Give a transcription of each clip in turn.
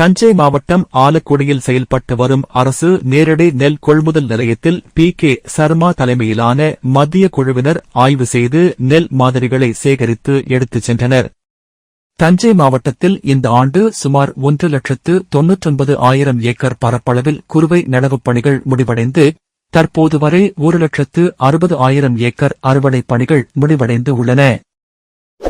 தஞ்சை மாவட்டம் ஆலக்குடியில் செயல்பட்டு வரும் அரசு நேரடி நெல் கொள்முதல் நிலையத்தில் பி. கே. சர்மா தலைமையிலான மத்திய குழுவினர் ஆய்வு செய்து நெல் மாதிரிகளை சேகரித்து எடுத்துச் சென்றனர். தஞ்சை மாவட்டத்தில் இந்த ஆண்டு சுமார் ஒன்று லட்சத்து தொன்னூற்றொன்பது ஆயிரம் ஏக்கர் பரப்பளவில் குறுவை நடவுப் பணிகள் முடிவடைந்து தற்போது வரை ஒரு லட்சத்து அறுபது ஆயிரம் ஏக்கர் அறுவடை பணிகள் முடிவடைந்து உள்ளன.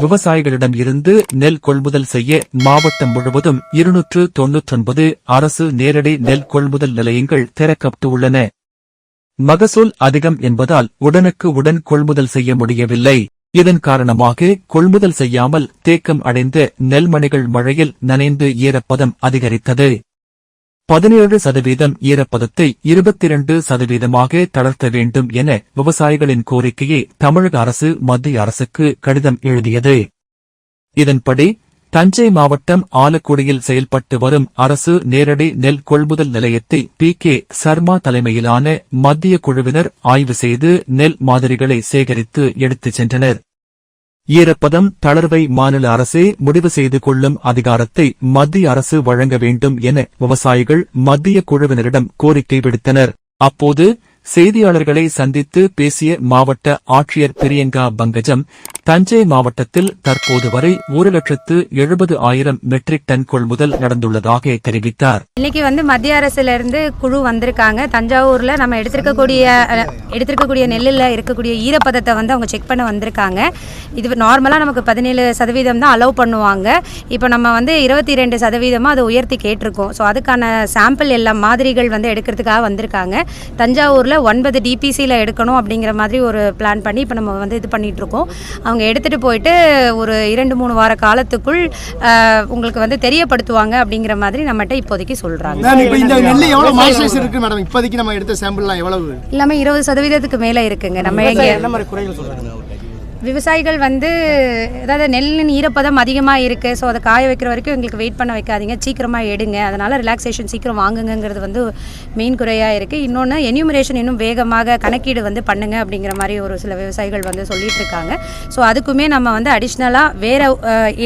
விவசாயிகளிடம் இருந்து நெல் கொள்முதல் செய்ய மாவட்டம் முழுவதும் இருநூற்று தொன்னூற்றொன்பது அரசு நேரடி நெல் கொள்முதல் நிலையங்கள் திறக்கப்பட்டுள்ளன. மகசூல் அதிகம் என்பதால் உடனுக்கு உடன் கொள்முதல் செய்ய முடியவில்லை. இதன் காரணமாக கொள்முதல் செய்யாமல் தேக்கம் அடைந்த நெல்மணிகள் மழையில் நனைந்து ஈரப்பதம் அதிகரித்தது. பதினேழு சதவீதம் ஈரப்பதத்தை இருபத்தி இரண்டு சதவீதமாக தளர்த்த வேண்டும் என விவசாயிகளின் கோரிக்கையை தமிழக அரசு மத்திய அரசுக்கு கடிதம் எழுதியது. இதன்படி தஞ்சை மாவட்டம் ஆலக்குடியில் செயல்பட்டு வரும் அரசு நேரடி நெல் கொள்முதல் நிலையத்தை பி. கே. சர்மா தலைமையிலான மத்திய குழுவினர் ஆய்வு செய்து நெல் மாதிரிகளை சேகரித்து எடுத்துச் சென்றனர். ஈரப்பதம் தளர்வை மாநில அரசே முடிவு செய்து கொள்ளும் அதிகாரத்தை மத்திய அரசு வழங்க வேண்டும் என விவசாயிகள் மத்திய குழுவினரிடம் கோரிக்கை விடுத்தனர். அப்போது செய்தியாளர்களை சந்தித்து பேசிய மாவட்ட ஆட்சியர் பிரியங்கா பங்கஜம் தஞ்சை மாவட்டத்தில் தற்போது வரை ஒரு லட்சத்து எழுபது ஆயிரம் மெட்ரிக் டன் கொள்முதல் நடந்துள்ளதாக தெரிவித்தார். இன்னைக்கு வந்து மத்திய அரசுல இருந்து குழு வந்திருக்காங்க. தஞ்சாவூர்ல நம்ம எடுத்திருக்கக்கூடிய எடுத்திருக்கக்கூடிய நெல்லில் இருக்கக்கூடிய ஈரப்பதத்தை வந்து அவங்க செக் பண்ண வந்திருக்காங்க. இது நார்மலா நமக்கு பதினேழு சதவீதம் தான் அலோவ் பண்ணுவாங்க. இப்போ நம்ம வந்து இருபத்தி ரெண்டு சதவீதமாக அதை உயர்த்தி கேட்டிருக்கோம். ஸோ அதுக்கான சாம்பிள் எல்லாம் மாதிரிகள் வந்து எடுக்கிறதுக்காக வந்திருக்காங்க. தஞ்சாவூர்ல ஒன்பது டிபிசியில் எடுக்கணும் அப்படிங்கிற மாதிரி ஒரு பிளான் பண்ணி இப்போ நம்ம வந்து இது பண்ணிட்டு இருக்கோம். அவங்க எடுத்துகிட்டு போயிட்டு ஒரு இரண்டு மூணு வார காலத்துக்குள் உங்களுக்கு வந்து தெரியப்படுத்துவாங்க அப்படிங்கிற மாதிரி நம்மகிட்ட இப்போதைக்கு சொல்கிறாங்க நெல் எவ்வளவு மாய்ஸ்சரைசர் இருக்கு மேடம்? இப்போதைக்கு நம்ம எடுத்த சாம்பிள்லாம் எவ்வளவு? எல்லாமே இருபது சதவீதத்துக்கு மேலே இருக்குங்க. நம்ம இங்கே விவசாயிகள் வந்து அதாவது நெல்லின் ஈரப்பதம் அதிகமாக இருக்குது ஸோ அதை காய வைக்கிற வரைக்கும் எங்களுக்கு வெயிட் பண்ண வைக்காதீங்க. சீக்கிரமாக எடுங்க. அதனால் ரிலாக்ஸேஷன் சீக்கிரம் வாங்குங்கிறது வந்து மெயின் குறையாக இருக்குது இன்னொன்று என்யூமரேஷன் இன்னும் வேகமாக கணக்கீடு வந்து பண்ணுங்க அப்படிங்கிற மாதிரி ஒரு சில விவசாயிகள் வந்து சொல்லிட்டு இருக்காங்க. ஸோ அதுக்குமே நம்ம வந்து அடிஷ்னலாக வேறு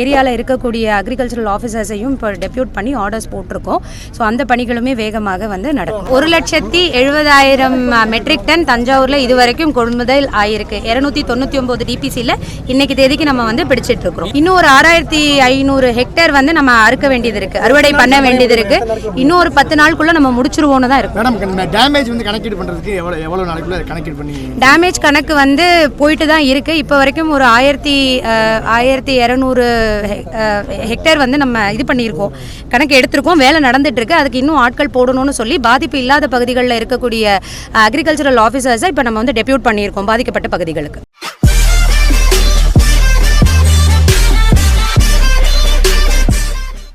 ஏரியாவில் இருக்கக்கூடிய அக்ரிகல்ச்சரல் ஆஃபீஸர்ஸையும் இப்போ டெப்யூட் பண்ணி ஆர்டர்ஸ் போட்டிருக்கோம். ஸோ அந்த பணிகளுமே வேகமாக வந்து நடக்கும். ஒரு லட்சத்தி எழுபதாயிரம் மெட்ரிக் டன் தஞ்சாவூரில் இதுவரைக்கும் கொள்முதல் ஆயிருக்கு. இரநூத்தி தொண்ணூற்றி ஒம்பது டிபிசியில் இன்னைக்கு தேதிக்கு நம்ம வந்து பிடிச்சிட்டு இருக்கிறோம். இன்னும் ஒரு ஆறாயிரத்தி ஐநூறு ஹெக்டேர் வந்து நம்ம அறுக்க வேண்டியது இருக்கு. அறுவடை பண்ண வேண்டியது இருக்கு. இன்னும் ஒரு பத்து நாளுக்குள்ள நம்ம முடிச்சிருவோம்னு தான் இருக்கும் மேடம் டேமேஜ் வந்து கணக்கீடு பண்றதுக்கு எவ்வளவு எவ்வளவு நாளைக்குள்ள கணக்கீடு பண்ணி டேமேஜ் கணக்கு வந்து போயிட்டு தான் இருக்கு. இப்போ வரைக்கும் ஒரு ஆயிரத்தி ஆயிரத்தி இரநூறு ஹெக்டேர் வந்து நம்ம இது பண்ணியிருக்கோம். கணக்கு எடுத்திருக்கோம். வேலை நடந்துட்டு இருக்கு. அதுக்கு இன்னும் ஆட்கள் போடணும்னு சொல்லி பாதிப்பு இல்லாத பகுதிகளில் இருக்கக்கூடிய அக்ரிகல்ச்சரல் ஆஃபீஸர்ஸை இப்போ நம்ம வந்து டெப்யூட் பண்ணியிருக்கோம் பாதிக்கப்பட்ட பகுதிகளுக்கு.